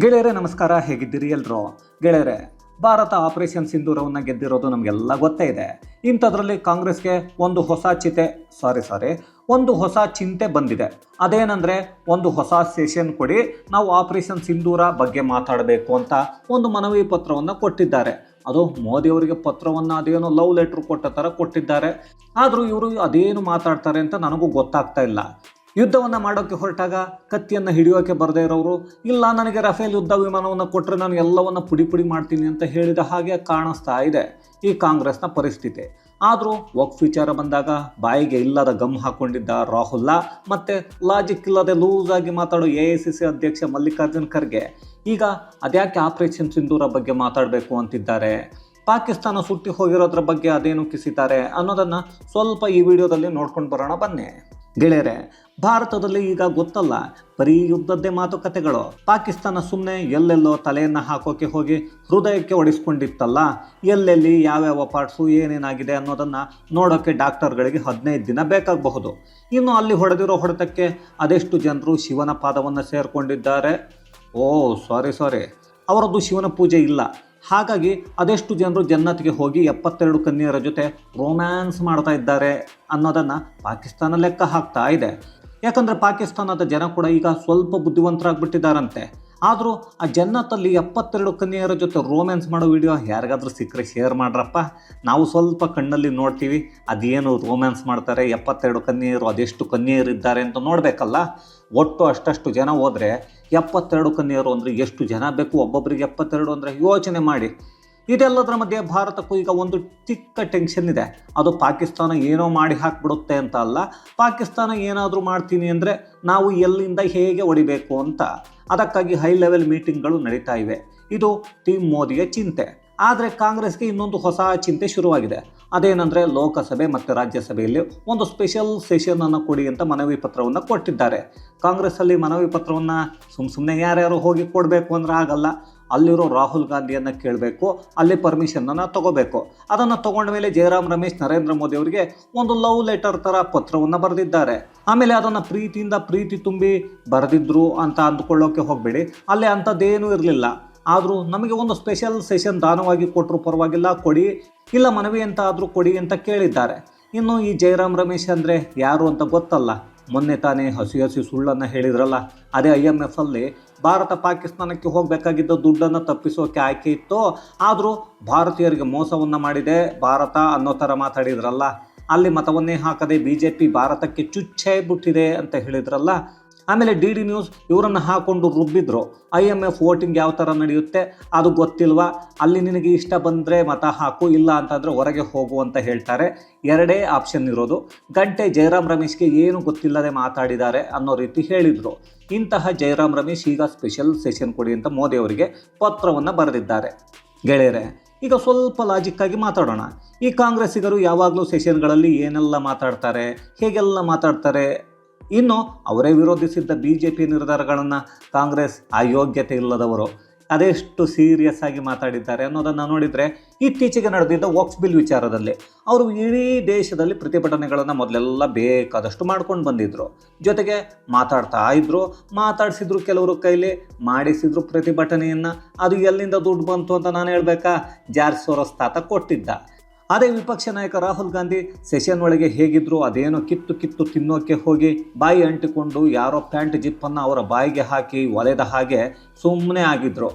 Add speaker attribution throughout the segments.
Speaker 1: ಗೆಳೆಯರೆ, ನಮಸ್ಕಾರ. ಹೇಗಿದ್ದೀರಿ ಎಲ್ರು? ಗೆಳೆಯರೇ, ಭಾರತ ಆಪರೇಷನ್ ಸಿಂಧೂರವನ್ನು ಗೆದ್ದಿರೋದು ನಮಗೆಲ್ಲ ಗೊತ್ತೇ ಇದೆ. ಇಂಥದ್ರಲ್ಲಿ ಕಾಂಗ್ರೆಸ್ಗೆ ಒಂದು ಹೊಸ ಚಿತೆ ಸಾರಿ ಸಾರಿ ಒಂದು ಹೊಸ ಚಿಂತೆ ಬಂದಿದೆ. ಅದೇನೆಂದರೆ, ಒಂದು ಹೊಸ ಸೆಷನ್ ಕೊಡಿ, ನಾವು ಆಪರೇಷನ್ ಸಿಂಧೂರ ಬಗ್ಗೆ ಮಾತಾಡಬೇಕು ಅಂತ ಒಂದು ಮನವಿ ಪತ್ರವನ್ನು ಕೊಟ್ಟಿದ್ದಾರೆ. ಅದು ಮೋದಿಯವರಿಗೆ ಪತ್ರವನ್ನು ಅದೇನೋ ಲವ್ ಲೆಟ್ರ್ ಕೊಟ್ಟ ಥರ ಕೊಟ್ಟಿದ್ದಾರೆ. ಆದರೂ ಇವರು ಅದೇನು ಮಾತಾಡ್ತಾರೆ ಅಂತ ನನಗೂ ಗೊತ್ತಾಗ್ತಾ ಇಲ್ಲ. ಯುದ್ಧವನ್ನು ಮಾಡೋಕ್ಕೆ ಹೊರಟಾಗ ಕತ್ತಿಯನ್ನು ಹಿಡಿಯೋಕೆ ಬರದೇ ಇರೋರು ಇಲ್ಲ ನನಗೆ ರಫೇಲ್ ಯುದ್ಧ ವಿಮಾನವನ್ನು ಕೊಟ್ಟರೆ ನಾನು ಎಲ್ಲವನ್ನು ಪುಡಿ ಪುಡಿ ಮಾಡ್ತೀನಿ ಅಂತ ಹೇಳಿದ ಹಾಗೆ ಕಾಣಿಸ್ತಾ ಇದೆ ಈ ಕಾಂಗ್ರೆಸ್ನ ಪರಿಸ್ಥಿತಿ. ಆದರೂ ಒಕ್ ವಿಚಾರ ಬಂದಾಗ ಬಾಯಿಗೆ ಇಲ್ಲದ ಗಮ್ ಹಾಕೊಂಡಿದ್ದ ರಾಹುಲ್ ಮತ್ತು ಲಾಜಿಕ್ ಇಲ್ಲದೆ ಲೂಸ್ ಆಗಿ ಮಾತಾಡೋ ಎ ಐ ಸಿ ಸಿ ಅಧ್ಯಕ್ಷ ಮಲ್ಲಿಕಾರ್ಜುನ್ ಖರ್ಗೆ ಈಗ ಅದ್ಯಾಕೆ ಆಪರೇಷನ್ ಸಿಂಧೂರ ಬಗ್ಗೆ ಮಾತಾಡಬೇಕು ಅಂತಿದ್ದಾರೆ? ಪಾಕಿಸ್ತಾನ ಸುಟ್ಟಿ ಹೋಗಿರೋದ್ರ ಬಗ್ಗೆ ಅದೇನು ಕಿಸಿತಾರೆ ಅನ್ನೋದನ್ನು ಸ್ವಲ್ಪ ಈ ವಿಡಿಯೋದಲ್ಲಿ ನೋಡ್ಕೊಂಡು ಬರೋಣ ಬನ್ನಿ. ಗೆಳೆಯರೆ, ಭಾರತದಲ್ಲಿ ಈಗ ಗೊತ್ತಲ್ಲ, ಬರೀ ಯುದ್ಧದ್ದೇ ಮಾತುಕತೆಗಳು. ಪಾಕಿಸ್ತಾನ ಸುಮ್ಮನೆ ಎಲ್ಲೆಲ್ಲೋ ತಲೆಯನ್ನು ಹಾಕೋಕೆ ಹೋಗಿ ಹೃದಯಕ್ಕೆ ಹೊಡಿಸ್ಕೊಂಡಿತ್ತಲ್ಲ, ಎಲ್ಲೆಲ್ಲಿ ಯಾವ್ಯಾವ ಪಾರ್ಟ್ಸು ಏನೇನಾಗಿದೆ ಅನ್ನೋದನ್ನು ನೋಡೋಕ್ಕೆ ಡಾಕ್ಟರ್ಗಳಿಗೆ ಹದಿನೈದು ದಿನ ಬೇಕಾಗಬಹುದು. ಇನ್ನು ಅಲ್ಲಿ ಹೊಡೆದಿರೋ ಹೊಡೆತಕ್ಕೆ ಅದೆಷ್ಟು ಜನರು ಶಿವನ ಪಾದವನ್ನು ಸೇರಿಕೊಂಡಿದ್ದಾರೆ? ಓ, ಸಾರಿ ಸಾರಿ. ಅವರದ್ದು ಶಿವನ ಪೂಜೆ ಇಲ್ಲ. ಹಾಗಾಗಿ ಅದೆಷ್ಟು ಜನರು ಜನ್ನತ್ಗೆ ಹೋಗಿ ಎಪ್ಪತ್ತೆರಡು ಕನ್ಯರ ಜೊತೆ ರೋಮ್ಯಾನ್ಸ್ ಮಾಡ್ತಾ ಇದ್ದಾರೆ ಅನ್ನೋದನ್ನು ಪಾಕಿಸ್ತಾನ ಲೆಕ್ಕ ಹಾಕ್ತಾ ಇದೆ. ಯಾಕಂದರೆ ಪಾಕಿಸ್ತಾನದ ಜನ ಕೂಡ ಈಗ ಸ್ವಲ್ಪ ಬುದ್ಧಿವಂತರಾಗ್ಬಿಟ್ಟಿದ್ದಾರಂತೆ. ಆದರೂ ಆ ಜನ್ನತ್ತಲ್ಲಿ ಎಪ್ಪತ್ತೆರಡು ಕನ್ಯೆಯರ ಜೊತೆ ರೋಮ್ಯಾನ್ಸ್ ಮಾಡೋ ವಿಡಿಯೋ ಯಾರಿಗಾದರೂ ಸಿಕ್ಕರೆ ಶೇರ್ ಮಾಡ್ರಪ್ಪ. ನಾವು ಸ್ವಲ್ಪ ಕಣ್ಣಲ್ಲಿ ನೋಡ್ತೀವಿ, ಅದೇನು ರೋಮ್ಯಾನ್ಸ್ ಮಾಡ್ತಾರೆ, ಎಪ್ಪತ್ತೆರಡು ಕನ್ಯೆಯರು ಅದೆಷ್ಟು ಕನ್ಯೆಯರು ಇದ್ದಾರೆ ಅಂತ ನೋಡಬೇಕಲ್ಲ. ಒಟ್ಟು ಅಷ್ಟಷ್ಟು ಜನ ಹೋದರೆ ಎಪ್ಪತ್ತೆರಡು ಕನ್ಯೆಯರು ಅಂದರೆ ಎಷ್ಟು ಜನ ಬೇಕು? ಒಬ್ಬೊಬ್ಬರಿಗೆ ಎಪ್ಪತ್ತೆರಡು ಅಂದರೆ ಯೋಚನೆ ಮಾಡಿ. ಇದೆಲ್ಲದರ ಮಧ್ಯೆ ಭಾರತಕ್ಕೂ ಈಗ ಒಂದು ಚಿಕ್ಕ ಟೆನ್ಷನ್ ಇದೆ. ಅದು ಪಾಕಿಸ್ತಾನ ಏನೋ ಮಾಡಿ ಹಾಕ್ಬಿಡುತ್ತೆ ಅಂತ ಅಲ್ಲ. ಪಾಕಿಸ್ತಾನ ಏನಾದರೂ ಮಾಡ್ತೀನಿ ಅಂದರೆ ನಾವು ಎಲ್ಲಿಂದ ಹೇಗೆ ಹೊಡಿಬೇಕು ಅಂತ ಅದಕ್ಕಾಗಿ ಹೈ ಲೆವೆಲ್ ಮೀಟಿಂಗ್ಗಳು ನಡೀತಾ ಇವೆ. ಇದು ಟೀಮ್ ಮೋದಿಯ ಚಿಂತೆ. ಆದರೆ ಕಾಂಗ್ರೆಸ್ಗೆ ಇನ್ನೊಂದು ಹೊಸ ಚಿಂತೆ ಶುರುವಾಗಿದೆ. ಅದೇನೆಂದರೆ ಲೋಕಸಭೆ ಮತ್ತು ರಾಜ್ಯಸಭೆಯಲ್ಲಿ ಒಂದು ಸ್ಪೆಷಲ್ ಸೆಷನನ್ನು ಕೊಡಿ ಅಂತ ಮನವಿ ಪತ್ರವನ್ನು ಕೊಟ್ಟಿದ್ದಾರೆ. ಕಾಂಗ್ರೆಸ್ಸಲ್ಲಿ ಮನವಿ ಪತ್ರವನ್ನು ಸುಮ್ಮ ಸುಮ್ಮನೆ ಯಾರ್ಯಾರು ಹೋಗಿ ಕೊಡಬೇಕು ಅಂದ್ರೆ ಆಗಲ್ಲ. ಅಲ್ಲಿರೋ ರಾಹುಲ್ ಗಾಂಧಿಯನ್ನು ಕೇಳಬೇಕು, ಅಲ್ಲಿ ಪರ್ಮಿಷನನ್ನು ತಗೋಬೇಕು. ಅದನ್ನು ತಗೊಂಡ ಮೇಲೆ ಜಯರಾಮ್ ರಮೇಶ್ ನರೇಂದ್ರ ಮೋದಿ ಅವರಿಗೆ ಒಂದು ಲವ್ ಲೆಟರ್ ಥರ ಪತ್ರವನ್ನು ಬರೆದಿದ್ದಾರೆ. ಆಮೇಲೆ ಅದನ್ನು ಪ್ರೀತಿಯಿಂದ ಪ್ರೀತಿ ತುಂಬಿ ಬರೆದಿದ್ರು ಅಂತ ಅಂದ್ಕೊಳ್ಳೋಕೆ ಹೋಗಬೇಡಿ. ಅಲ್ಲಿ ಅಂಥದ್ದೇನೂ ಇರಲಿಲ್ಲ. ಆದರೂ ನಮಗೆ ಒಂದು ಸ್ಪೆಷಲ್ ಸೆಷನ್ ದಾನವಾಗಿ ಕೊಟ್ಟರು ಪರವಾಗಿಲ್ಲ, ಕೊಡಿ. ಇಲ್ಲ ಮನವಿ ಅಂತ ಆದರೂ ಕೊಡಿ ಅಂತ ಕೇಳಿದ್ದಾರೆ. ಇನ್ನು ಈ ಜಯರಾಮ್ ರಮೇಶ್ ಅಂದರೆ ಯಾರು ಅಂತ ಗೊತ್ತಲ್ಲ. ಮೊನ್ನೆ ತಾನೇ ಹಸಿ ಹಸಿ ಸುಳ್ಳನ್ನು ಹೇಳಿದ್ರಲ್ಲ, ಅದೇ ಐ ಎಂ ಎಫ್ ಅಲ್ಲಿ ಭಾರತ ಪಾಕಿಸ್ತಾನಕ್ಕೆ ಹೋಗಬೇಕಾಗಿದ್ದ ದುಡ್ಡನ್ನು ತಪ್ಪಿಸೋಕೆ ಆಯ್ಕೆ ಇತ್ತು, ಆದರೂ ಭಾರತೀಯರಿಗೆ ಮೋಸವನ್ನು ಮಾಡಿದೆ ಭಾರತ ಅನ್ನೋ ಥರ ಮಾತಾಡಿದ್ರಲ್ಲ. ಅಲ್ಲಿ ಮತವನ್ನೇ ಹಾಕದೆ ಬಿ ಜೆ ಪಿ ಭಾರತಕ್ಕೆ ಚುಚ್ಚೇ ಬಿಟ್ಟಿದೆ ಅಂತ ಹೇಳಿದ್ರಲ್ಲ ಆಮೇಲೆ ಡಿ ಡಿ ನ್ಯೂಸ್ ಇವರನ್ನು ಹಾಕೊಂಡು ರುಬ್ಬಿದ್ರು. ಐ ಎಂ ಎಫ್ ವೋಟಿಂಗ್ ಯಾವ ಥರ ನಡೆಯುತ್ತೆ ಅದು ಗೊತ್ತಿಲ್ವಾ? ಅಲ್ಲಿ ನಿನಗೆ ಇಷ್ಟ ಬಂದರೆ ಮತ ಹಾಕು, ಇಲ್ಲ ಅಂತಂದರೆ ಹೊರಗೆ ಹೋಗು ಅಂತ ಹೇಳ್ತಾರೆ. ಎರಡೇ ಆಪ್ಷನ್ ಇರೋದು. ಗಂಟೆ ಜಯರಾಮ್ ರಮೇಶ್ಗೆ ಏನು ಗೊತ್ತಿಲ್ಲದೆ ಮಾತಾಡಿದ್ದಾರೆ ಅನ್ನೋ ರೀತಿ ಹೇಳಿದರು. ಇಂತಹ ಜಯರಾಮ್ ರಮೇಶ್ ಈಗ ಸ್ಪೆಷಲ್ ಸೆಷನ್ ಕೊಡಿ ಅಂತ ಮೋದಿ ಅವರಿಗೆ ಪತ್ರವನ್ನು ಬರೆದಿದ್ದಾರೆ. ಗೆಳೆಯರೆ, ಈಗ ಸ್ವಲ್ಪ ಲಾಜಿಕ್ಕಾಗಿ ಮಾತಾಡೋಣ. ಈ ಕಾಂಗ್ರೆಸ್ಸಿಗರು ಯಾವಾಗಲೂ ಸೆಷನ್ಗಳಲ್ಲಿ ಏನೆಲ್ಲ ಮಾತಾಡ್ತಾರೆ, ಹೇಗೆಲ್ಲ ಮಾತಾಡ್ತಾರೆ ಇನ್ನು ಅವರೇ ವಿರೋಧಿಸಿದ್ದ ಬಿ ಜೆ ಪಿ ನಿರ್ಧಾರಗಳನ್ನು ಕಾಂಗ್ರೆಸ್ ಅಯೋಗ್ಯತೆ ಇಲ್ಲದವರು ಅದೆಷ್ಟು ಸೀರಿಯಸ್ ಆಗಿ ಮಾತಾಡಿದ್ದಾರೆ ಅನ್ನೋದನ್ನು ನೋಡಿದರೆ ಇತ್ತೀಚೆಗೆ ನಡೆದಿದ್ದ ವಾಕ್ಸ್ ಬಿಲ್ ವಿಚಾರದಲ್ಲಿ ಅವರು ಇಡೀ ದೇಶದಲ್ಲಿ ಪ್ರತಿಭಟನೆಗಳನ್ನು ಮೊದಲೆಲ್ಲ ಬೇಕಾದಷ್ಟು ಮಾಡ್ಕೊಂಡು ಬಂದಿದ್ದರು ಜೊತೆಗೆ ಮಾತಾಡ್ತಾ ಇದ್ದರು ಮಾತಾಡಿಸಿದ್ರು ಕೆಲವರು ಕೈಲಿ, ಮಾಡಿಸಿದ್ರು ಪ್ರತಿಭಟನೆಯನ್ನು. ಅದು ಎಲ್ಲಿಂದ ದುಡ್ಡು ಬಂತು ಅಂತ ನಾನು ಹೇಳಬೇಕಾ? ಜಾರ್ಸೋರಸ್ ತಾತ ಕೊಟ್ಟಿದ್ದ. ಅದೇ ವಿಪಕ್ಷ ನಾಯಕ ರಾಹುಲ್ ಗಾಂಧಿ ಸೆಷನ್ ಒಳಗೆ ಹೇಗಿದ್ರು ಅದೇನೋ ಕಿತ್ತು ಕಿತ್ತು ತಿನ್ನೋಕೆ ಹೋಗಿ ಬಾಯಿ ಅಂಟಿಕೊಂಡು ಯಾರೋ ಪ್ಯಾಂಟ್ ಜಿಪ್ಪನ್ನು ಅವರ ಬಾಯಿಗೆ ಹಾಕಿ ಒಲೆದ ಹಾಗೆ ಸುಮ್ಮನೆ ಆಗಿದ್ರು.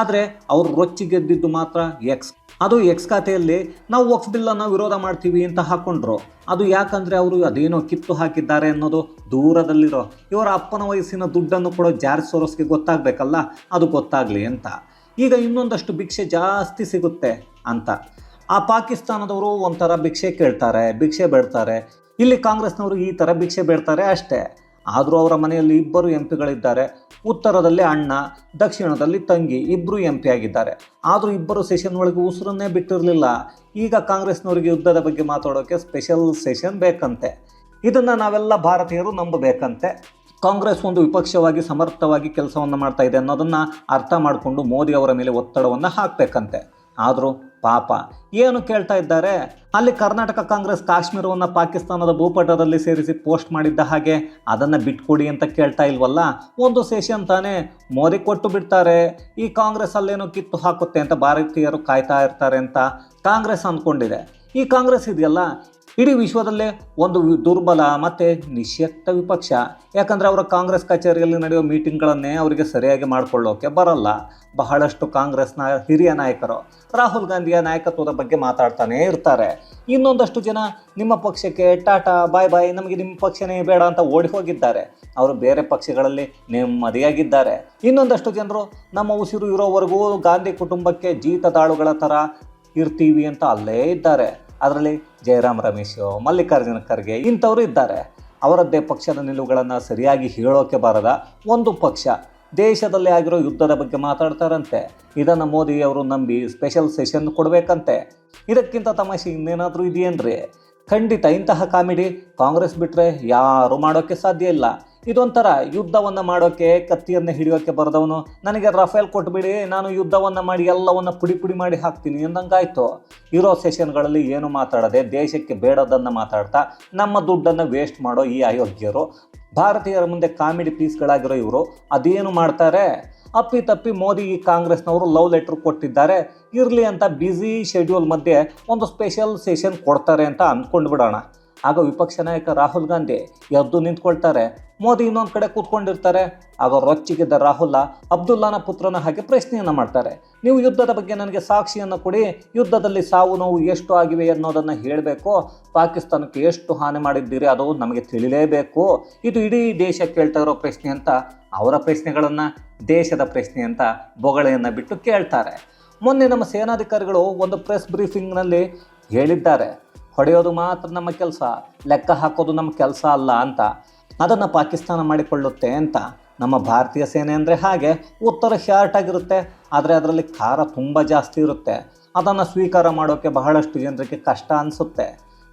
Speaker 1: ಆದರೆ ಅವರು ರೊಚ್ಚಿ ಗೆದ್ದಿದ್ದು ಮಾತ್ರ ಎಕ್ಸ್ ಅದು ಎಕ್ಸ್ ಖಾತೆಯಲ್ಲಿ ನಾವು ವಕ್ಸ್ ಬಿಲ್ಲನ್ನು ವಿರೋಧ ಮಾಡ್ತೀವಿ ಅಂತ ಹಾಕ್ಕೊಂಡ್ರು ಅದು ಯಾಕಂದರೆ ಅವರು ಅದೇನೋ ಕಿತ್ತು ಹಾಕಿದ್ದಾರೆ ಅನ್ನೋದು ದೂರದಲ್ಲಿರೋ, ಇವರ ಅಪ್ಪನ ವಯಸ್ಸಿನ ದುಡ್ಡನ್ನು ಕೂಡ ಜಾರ್ಜ್ ಸೋರೋಸ್ಗೆ ಗೊತ್ತಾಗಬೇಕಲ್ಲ, ಅದು ಗೊತ್ತಾಗಲಿ ಅಂತ. ಈಗ ಇನ್ನೊಂದಷ್ಟು ಭಿಕ್ಷೆ ಜಾಸ್ತಿ ಸಿಗುತ್ತೆ ಅಂತ. ಆ ಪಾಕಿಸ್ತಾನದವರು ಒಂಥರ ಭಿಕ್ಷೆ ಕೇಳ್ತಾರೆ, ಭಿಕ್ಷೆ ಬೇಡ್ತಾರೆ. ಇಲ್ಲಿ ಕಾಂಗ್ರೆಸ್ನವರು ಈ ಥರ ಭಿಕ್ಷೆ ಬೇಡ್ತಾರೆ ಅಷ್ಟೇ. ಆದರೂ ಅವರ ಮನೆಯಲ್ಲಿ ಇಬ್ಬರು ಎಂ ಪಿಗಳಿದ್ದಾರೆ. ಉತ್ತರದಲ್ಲಿ ಅಣ್ಣ, ದಕ್ಷಿಣದಲ್ಲಿ ತಂಗಿ ಇಬ್ಬರು ಎಂ ಪಿ ಆಗಿದ್ದಾರೆ ಆದರೂ ಇಬ್ಬರು ಸೆಷನ್ ಒಳಗೆ ಉಸಿರನ್ನೇ ಬಿಟ್ಟಿರಲಿಲ್ಲ. ಈಗ ಕಾಂಗ್ರೆಸ್ನವರಿಗೆ ಯುದ್ಧದ ಬಗ್ಗೆ ಮಾತಾಡೋಕ್ಕೆ ಸ್ಪೆಷಲ್ ಸೆಷನ್ ಬೇಕಂತೆ. ಇದನ್ನು ನಾವೆಲ್ಲ ಭಾರತೀಯರು ನಂಬಬೇಕಂತೆ. ಕಾಂಗ್ರೆಸ್ ಒಂದು ವಿಪಕ್ಷವಾಗಿ ಸಮರ್ಥವಾಗಿ ಕೆಲಸವನ್ನು ಮಾಡ್ತಾ ಇದೆ ಅನ್ನೋದನ್ನು ಅರ್ಥ ಮಾಡಿಕೊಂಡು ಮೋದಿ ಅವರ ಮೇಲೆ ಒತ್ತಡವನ್ನು ಹಾಕಬೇಕಂತೆ. ಆದರೂ ಪಾಪ. ಏನು ಕೇಳ್ತಾ ಇದ್ದಾರೆ? ಅಲ್ಲಿ ಕರ್ನಾಟಕ ಕಾಂಗ್ರೆಸ್ ಕಾಶ್ಮೀರವನ್ನು ಪಾಕಿಸ್ತಾನದ ಭೂಪಟದಲ್ಲಿ ಸೇರಿಸಿ ಪೋಸ್ಟ್ ಮಾಡಿದ್ದ ಹಾಗೆ ಅದನ್ನು ಬಿಟ್ಕೊಡಿ ಅಂತ ಕೇಳ್ತಾ ಇಲ್ವಲ್ಲ? ಒಂದು ಸೆಷನ್ ತಾನೇ ಮೋದಿ ಕೊಟ್ಟು ಬಿಡ್ತಾರೆ. ಈ ಕಾಂಗ್ರೆಸ್ ಅಲ್ಲೇನೋ ಕಿತ್ತು ಹಾಕುತ್ತೆ ಅಂತ ಭಾರತೀಯರು ಕಾಯ್ತಾ ಇರ್ತಾರೆ ಅಂತ ಕಾಂಗ್ರೆಸ್ ಅಂದ್ಕೊಂಡಿದೆ. ಈ ಕಾಂಗ್ರೆಸ್ ಇದೆಯಲ್ಲ? ಇಡೀ ವಿಶ್ವದಲ್ಲೇ ಒಂದು ದುರ್ಬಲ ಮತ್ತು ನಿಶ್ಯಕ್ತ ವಿಪಕ್ಷ. ಯಾಕಂದರೆ ಅವರ ಕಾಂಗ್ರೆಸ್ ಕಚೇರಿಯಲ್ಲಿ ನಡೆಯುವ ಮೀಟಿಂಗ್ಗಳನ್ನೇ ಅವರಿಗೆ ಸರಿಯಾಗಿ ಮಾಡಿಕೊಳ್ಳೋಕೆ ಬರಲ್ಲ. ಬಹಳಷ್ಟು ಕಾಂಗ್ರೆಸ್ನ ಹಿರಿಯ ನಾಯಕರು ರಾಹುಲ್ ಗಾಂಧಿಯ ನಾಯಕತ್ವದ ಬಗ್ಗೆ ಮಾತಾಡ್ತಾನೇ ಇರ್ತಾರೆ. ಇನ್ನೊಂದಷ್ಟು ಜನ ನಿಮ್ಮ ಪಕ್ಷಕ್ಕೆ ಟಾಟಾ, ಬಾಯ್ ಬಾಯ್, ನಮಗೆ ನಿಮ್ಮ ಪಕ್ಷನೇ ಬೇಡ ಅಂತ ಓಡಿ ಹೋಗಿದ್ದಾರೆ. ಅವರು ಬೇರೆ ಪಕ್ಷಗಳಲ್ಲಿ ನೆಮ್ಮದಿಯಾಗಿದ್ದಾರೆ. ಇನ್ನೊಂದಷ್ಟು ಜನರು, ನಮ್ಮ ಉಸಿರು ಇರೋವರೆಗೂ ಗಾಂಧಿ ಕುಟುಂಬಕ್ಕೆ ಜೀತದಾಳುಗಳ ಥರ ಇರ್ತೀವಿ ಅಂತ ಅಲ್ಲೇ ಇದ್ದಾರೆ. ಅದರಲ್ಲಿ ಜಯರಾಮ್ ರಮೇಶ್, ಮಲ್ಲಿಕಾರ್ಜುನ ಖರ್ಗೆ ಇಂಥವರು ಇದ್ದಾರೆ. ಅವರದ್ದೇ ಪಕ್ಷದ ನಿಲುವುಗಳನ್ನು ಸರಿಯಾಗಿ ಹೇಳೋಕೆ ಬಾರದ ಒಂದು ಪಕ್ಷ ದೇಶದಲ್ಲಿ ಆಗಿರೋ ಯುದ್ಧದ ಬಗ್ಗೆ ಮಾತಾಡ್ತಾರಂತೆ. ಇದನ್ನು ಮೋದಿ ಅವರು ನಂಬಿ ಸ್ಪೆಷಲ್ ಸೆಷನ್ ಕೊಡಬೇಕಂತೆ. ಇದಕ್ಕಿಂತ ತಮಾಷೆ ಇನ್ನೇನಾದರೂ ಇದೆಯೇನ್ರಿ? ಖಂಡಿತ ಇಂತಹ ಕಾಮಿಡಿ ಕಾಂಗ್ರೆಸ್ ಬಿಟ್ಟರೆ ಯಾರೂ ಮಾಡೋಕ್ಕೆ ಸಾಧ್ಯ ಇಲ್ಲ. ಇದೊಂಥರ ಯುದ್ಧವನ್ನು ಮಾಡೋಕ್ಕೆ ಕತ್ತಿಯನ್ನು ಹಿಡಿಯೋಕ್ಕೆ ಬರೆದವನು, ನನಗೆ ರಫೇಲ್ ಕೊಟ್ಬಿಡಿ, ನಾನು ಯುದ್ಧವನ್ನು ಮಾಡಿ ಎಲ್ಲವನ್ನು ಪುಡಿ ಪುಡಿ ಮಾಡಿ ಹಾಕ್ತೀನಿ ಎಂದಂಗಾಯ್ತು. ಇರೋ ಸೆಷನ್ಗಳಲ್ಲಿ ಏನು ಮಾತಾಡದೆ ದೇಶಕ್ಕೆ ಬೇಡದನ್ನು ಮಾತಾಡ್ತಾ, ನಮ್ಮ ದುಡ್ಡನ್ನು ವೇಸ್ಟ್ ಮಾಡೋ ಈ ಅಯೋಗ್ಯರು, ಭಾರತೀಯರ ಮುಂದೆ ಕಾಮಿಡಿ ಪೀಸ್ಗಳಾಗಿರೋ ಇವರು, ಅದೇನು ಮಾಡ್ತಾರೆ? ಅಪ್ಪಿ ತಪ್ಪಿ ಮೋದಿ ಈ ಕಾಂಗ್ರೆಸ್ನವರು ಲವ್ ಲೆಟ್ರ್ ಕೊಟ್ಟಿದ್ದಾರೆ, ಇರಲಿ ಅಂತ ಬ್ಯುಸಿ ಶೆಡ್ಯೂಲ್ ಮಧ್ಯೆ ಒಂದು ಸ್ಪೆಷಲ್ ಸೆಷನ್ ಕೊಡ್ತಾರೆ ಅಂತ ಅಂದ್ಕೊಂಡು ಬಿಡೋಣ ಆಗ ವಿಪಕ್ಷ ನಾಯಕ ರಾಹುಲ್ ಗಾಂಧಿ ಎದ್ದು ನಿಂತ್ಕೊಳ್ತಾರೆ ಮೋದಿ ಇನ್ನೊಂದು ಕಡೆ ಕೂತ್ಕೊಂಡಿರ್ತಾರೆ. ಆಗ ರೊಚ್ಚಿಗಿದ್ದ ರಾಹುಲ್ ಅಬ್ದುಲ್ಲಾನ ಪುತ್ರನ ಹಾಗೆ ಪ್ರಶ್ನೆಯನ್ನು ಮಾಡ್ತಾರೆ. ನೀವು ಯುದ್ಧದ ಬಗ್ಗೆ ನನಗೆ ಸಾಕ್ಷಿಯನ್ನು ಕೊಡಿ, ಯುದ್ಧದಲ್ಲಿ ಸಾವು ನೋವು ಎಷ್ಟು ಆಗಿವೆ ಅನ್ನೋದನ್ನು ಹೇಳಬೇಕು, ಪಾಕಿಸ್ತಾನಕ್ಕೆ ಎಷ್ಟು ಹಾನಿ ಮಾಡಿದ್ದೀರಿ ಅದು ನಮಗೆ ತಿಳಿಲೇಬೇಕು. ಇದು ಇಡೀ ದೇಶ ಕೇಳ್ತಾ ಇರೋ ಪ್ರಶ್ನೆ ಅಂತ, ಅವರ ಪ್ರಶ್ನೆಗಳನ್ನು, ದೇಶದ ಪ್ರಶ್ನೆ ಅಂತ ಬೊಗಳೆಯನ್ನು ಬಿಟ್ಟು ಕೇಳ್ತಾರೆ. ಮೊನ್ನೆ ನಮ್ಮ ಸೇನಾಧಿಕಾರಿಗಳು ಒಂದು ಪ್ರೆಸ್ ಬ್ರೀಫಿಂಗ್ನಲ್ಲಿ ಹೇಳಿದ್ದಾರೆ. ಹೊಡೆಯೋದು ಮಾತ್ರ ನಮ್ಮ ಕೆಲಸ, ಲೆಕ್ಕ ಹಾಕೋದು ನಮ್ಮ ಕೆಲಸ ಅಲ್ಲ ಅಂತ. ಅದನ್ನು ಪಾಕಿಸ್ತಾನ ಮಾಡಿಕೊಳ್ಳುತ್ತೆ ಅಂತ ನಮ್ಮ ಭಾರತೀಯ ಸೇನೆ ಅಂದರೆ ಹಾಗೆ ಉತ್ತರ ಶಾರ್ಟ್ ಆಗಿರುತ್ತೆ ಆದರೆ ಅದರಲ್ಲಿ ಖಾರ ತುಂಬ ಜಾಸ್ತಿ ಇರುತ್ತೆ. ಅದನ್ನು ಸ್ವೀಕಾರ ಮಾಡೋಕ್ಕೆ ಬಹಳಷ್ಟು ಜನರಿಗೆ ಕಷ್ಟ ಅನಿಸುತ್ತೆ.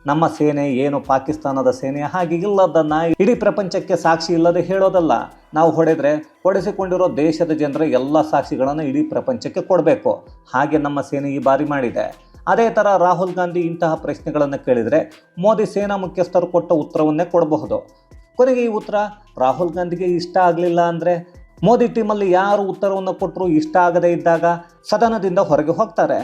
Speaker 1: ನಮ್ಮ ಸೇನೆ ಏನು ಪಾಕಿಸ್ತಾನದ ಸೇನೆ ಹಾಗೆ ಇಲ್ಲದನ್ನು ಇಡೀ ಪ್ರಪಂಚಕ್ಕೆ ಸಾಕ್ಷಿ ಇಲ್ಲದೆ ಹೇಳೋದಲ್ಲ. ನಾವು ಹೊಡೆದರೆ ಹೊಡೆಸಿಕೊಂಡಿರೋ ದೇಶದ ಜನರ ಎಲ್ಲ ಸಾಕ್ಷಿಗಳನ್ನು ಇಡೀ ಪ್ರಪಂಚಕ್ಕೆ ಕೊಡಬೇಕು. ಹಾಗೆ ನಮ್ಮ ಸೇನೆ ಈ ಬಾರಿ ಮಾಡಿದೆ. ಅದೇ ಥರ ರಾಹುಲ್ ಗಾಂಧಿ ಇಂತಹ ಪ್ರಶ್ನೆಗಳನ್ನು ಕೇಳಿದರೆ ಮೋದಿ ಸೇನಾ ಮುಖ್ಯಸ್ಥರು ಕೊಟ್ಟ ಉತ್ತರವನ್ನೇ ಕೊಡಬಹುದು. ಕೊನೆಗೆ ಈ ಉತ್ತರ, ರಾಹುಲ್ ಗಾಂಧಿಗೆ ಇಷ್ಟ ಆಗಲಿಲ್ಲ ಅಂದರೆ ಮೋದಿ ಟೀಮಲ್ಲಿ ಯಾರು ಉತ್ತರವನ್ನು ಕೊಟ್ಟರು ಇಷ್ಟ ಆಗದೇ ಇದ್ದಾಗ ಸದನದಿಂದ ಹೊರಗೆ ಹೋಗ್ತಾರೆ.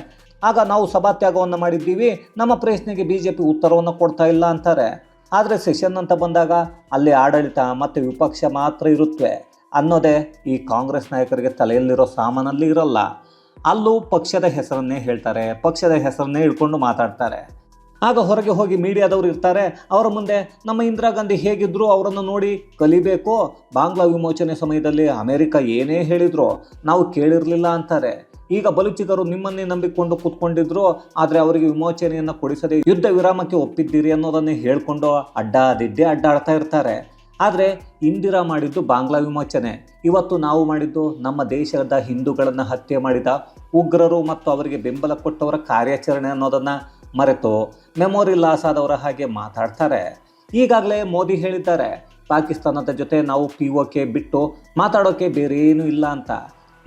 Speaker 1: ಆಗ ನಾವು ಸಭಾತ್ಯಾಗವನ್ನು ಮಾಡಿದ್ದೀವಿ, ನಮ್ಮ ಪ್ರಶ್ನೆಗೆ ಬಿ ಜೆ ಪಿ ಉತ್ತರವನ್ನು ಕೊಡ್ತಾ ಇಲ್ಲ ಅಂತಾರೆ. ಆದರೆ ಸೆಷನ್ ಅಂತ ಬಂದಾಗ ಅಲ್ಲಿ ಆಡಳಿತ ಮತ್ತು ವಿಪಕ್ಷ ಮಾತ್ರ ಇರುತ್ತವೆ ಅನ್ನೋದೇ ಈ ಕಾಂಗ್ರೆಸ್ ನಾಯಕರಿಗೆ ತಲೆಯಲ್ಲಿರೋ ಸಾಮಾನಲ್ಲಿ ಇರಲ್ಲ. ಅಲ್ಲೂ ಪಕ್ಷದ ಹೆಸರನ್ನೇ ಹೇಳ್ತಾರೆ, ಪಕ್ಷದ ಹೆಸರನ್ನೇ ಇಟ್ಕೊಂಡು ಮಾತಾಡ್ತಾರೆ. ಆಗ ಹೊರಗೆ ಹೋಗಿ ಮೀಡಿಯಾದವರು ಇರ್ತಾರೆ. ಅವರ ಮುಂದೆ ನಮ್ಮ ಇಂದಿರಾ ಗಾಂಧಿ ಹೇಗಿದ್ರು ಅವರನ್ನು ನೋಡಿ ಕಲಿಬೇಕು. ಬಾಂಗ್ಲಾ ವಿಮೋಚನೆ ಸಮಯದಲ್ಲಿ ಅಮೆರಿಕ ಏನೇ ಹೇಳಿದ್ರು ನಾವು ಕೇಳಿರಲಿಲ್ಲ ಅಂತಾರೆ. ಈಗ ಬಲುಚಿಗರು ನಿಮ್ಮನ್ನೇ ನಂಬಿಕೊಂಡು ಕೂತ್ಕೊಂಡಿದ್ರು, ಆದರೆ ಅವರಿಗೆ ವಿಮೋಚನೆಯನ್ನು ಕೊಡಿಸದೆ ಯುದ್ಧ ವಿರಾಮಕ್ಕೆ ಒಪ್ಪಿದ್ದೀರಿ ಅನ್ನೋದನ್ನೇ ಹೇಳ್ಕೊಂಡು ಅಡ್ಡಾದಿಡ್ಡೆ ಅಡ್ಡಾಡ್ತಾ ಇರ್ತಾರೆ. ಆದರೆ ಇಂದಿರಾ ಮಾಡಿದ್ದು ಬಾಂಗ್ಲಾ ವಿಮೋಚನೆ. ಇವತ್ತು ನಾವು ಮಾಡಿದ್ದು ನಮ್ಮ ದೇಶದ ಹಿಂದೂಗಳನ್ನು ಹತ್ಯೆ ಮಾಡಿದ ಉಗ್ರರು ಮತ್ತು ಅವರಿಗೆ ಬೆಂಬಲ ಕೊಟ್ಟವರ ಕಾರ್ಯಾಚರಣೆ ಅನ್ನೋದನ್ನು ಮರೆತು ಮೆಮೊರಿ ಲಾಸ್ ಆದವರ ಹಾಗೆ ಮಾತಾಡ್ತಾರೆ. ಈಗಾಗಲೇ ಮೋದಿ ಹೇಳಿದ್ದಾರೆ, ಪಾಕಿಸ್ತಾನದ ಜೊತೆ ನಾವು ಪಿ ಬಿಟ್ಟು ಮಾತಾಡೋಕೆ ಬೇರೆ ಏನೂ ಇಲ್ಲ ಅಂತ.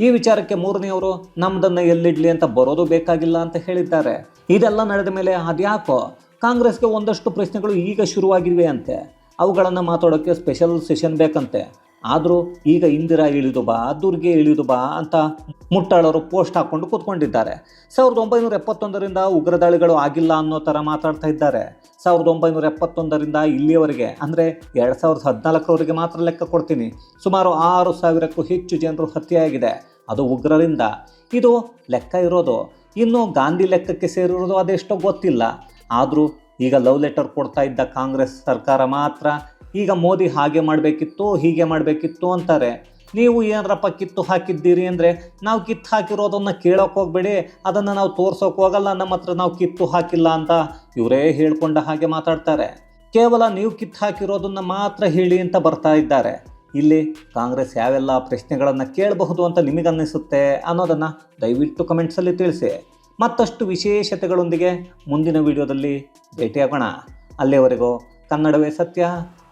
Speaker 1: ಈ ವಿಚಾರಕ್ಕೆ ಮೂರನೆಯವರು ನಮ್ಮದನ್ನು ಎಲ್ಲಿಡ್ಲಿ ಅಂತ ಬರೋದು ಬೇಕಾಗಿಲ್ಲ ಅಂತ ಹೇಳಿದ್ದಾರೆ. ಇದೆಲ್ಲ ನಡೆದ ಮೇಲೆ ಅದ್ಯಾಕೋ ಕಾಂಗ್ರೆಸ್ಗೆ ಒಂದಷ್ಟು ಪ್ರಶ್ನೆಗಳು ಈಗ ಶುರುವಾಗಿವೆ ಅಂತೆ. ಅವುಗಳನ್ನು ಮಾತಾಡೋಕ್ಕೆ ಸ್ಪೆಷಲ್ ಸೆಷನ್ ಬೇಕಂತೆ. ಆದರೂ ಈಗ ಇಂದಿರಾ ಇಳಿದು ಬಾ, ದುರ್ಗೆ ಇಳಿದು ಬಾ ಅಂತ ಮುಟ್ಟಾಳರು ಪೋಸ್ಟ್ ಹಾಕ್ಕೊಂಡು ಕೂತ್ಕೊಂಡಿದ್ದಾರೆ. ಸಾವಿರದ ಒಂಬೈನೂರ ಎಪ್ಪತ್ತೊಂದರಿಂದ ಉಗ್ರ ದಾಳಿಗಳು ಆಗಿಲ್ಲ ಅನ್ನೋ ಥರ ಮಾತಾಡ್ತಾ ಇದ್ದಾರೆ. ಸಾವಿರದ ಒಂಬೈನೂರ ಎಪ್ಪತ್ತೊಂದರಿಂದ ಇಲ್ಲಿಯವರೆಗೆ, ಅಂದರೆ ಎರಡು ಸಾವಿರದ ಹದಿನಾಲ್ಕರವರೆಗೆ ಮಾತ್ರ ಲೆಕ್ಕ ಕೊಡ್ತೀನಿ. ಸುಮಾರು ಆರು ಸಾವಿರಕ್ಕೂ ಹೆಚ್ಚು ಜನರು ಹತ್ಯೆಯಾಗಿದೆ. ಅದು ಉಗ್ರರಿಂದ. ಇದು ಲೆಕ್ಕ ಇರೋದು. ಇನ್ನು ಗಾಂಧಿ ಲೆಕ್ಕಕ್ಕೆ ಸೇರಿರೋದು ಅದೆಷ್ಟೋ ಗೊತ್ತಿಲ್ಲ. ಆದರೂ ಈಗ ಲವ್ ಲೆಟರ್ ಕೊಡ್ತಾ ಇದ್ದ ಕಾಂಗ್ರೆಸ್ ಸರ್ಕಾರ ಮಾತ್ರ ಈಗ ಮೋದಿ ಹಾಗೆ ಮಾಡಬೇಕಿತ್ತು, ಹೀಗೆ ಮಾಡಬೇಕಿತ್ತು ಅಂತಾರೆ. ನೀವು ಏನರಪ್ಪ ಕಿತ್ತು ಹಾಕಿದ್ದೀರಿ ಅಂದರೆ ನಾವು ಕಿತ್ತು ಹಾಕಿರೋದನ್ನು ಕೇಳೋಕೆ ಹೋಗಬೇಡಿ, ಅದನ್ನು ನಾವು ತೋರ್ಸೋಕೆ ಹೋಗಲ್ಲ, ನಮ್ಮ ಹತ್ರ ನಾವು ಕಿತ್ತು ಹಾಕಿಲ್ಲ ಅಂತ ಇವರೇ ಹೇಳ್ಕೊಂಡ ಹಾಗೆ ಮಾತಾಡ್ತಾರೆ. ಕೇವಲ ನೀವು ಕಿತ್ತು ಹಾಕಿರೋದನ್ನು ಮಾತ್ರ ಹೇಳಿ ಅಂತ ಬರ್ತಾ ಇದ್ದಾರೆ. ಇಲ್ಲಿ ಕಾಂಗ್ರೆಸ್ ಯಾವೆಲ್ಲ ಪ್ರಶ್ನೆಗಳನ್ನು ಕೇಳಬಹುದು ಅಂತ ನಿಮಗನ್ನಿಸುತ್ತೆ ಅನ್ನೋದನ್ನು ದಯವಿಟ್ಟು ಕಮೆಂಟ್ಸಲ್ಲಿ ತಿಳಿಸಿ. ಮತ್ತಷ್ಟು ವಿಶೇಷತೆಗಳೊಂದಿಗೆ ಮುಂದಿನ ವಿಡಿಯೋದಲ್ಲಿ ಭೇಟಿಯಾಗೋಣ. ಅಲ್ಲಿಯವರೆಗೂ ಕನ್ನಡವೇ ಸತ್ಯ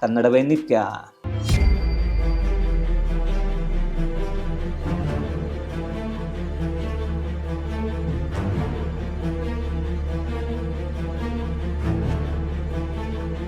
Speaker 1: ಕನ್ನಡವೇ ನಿತ್ಯ.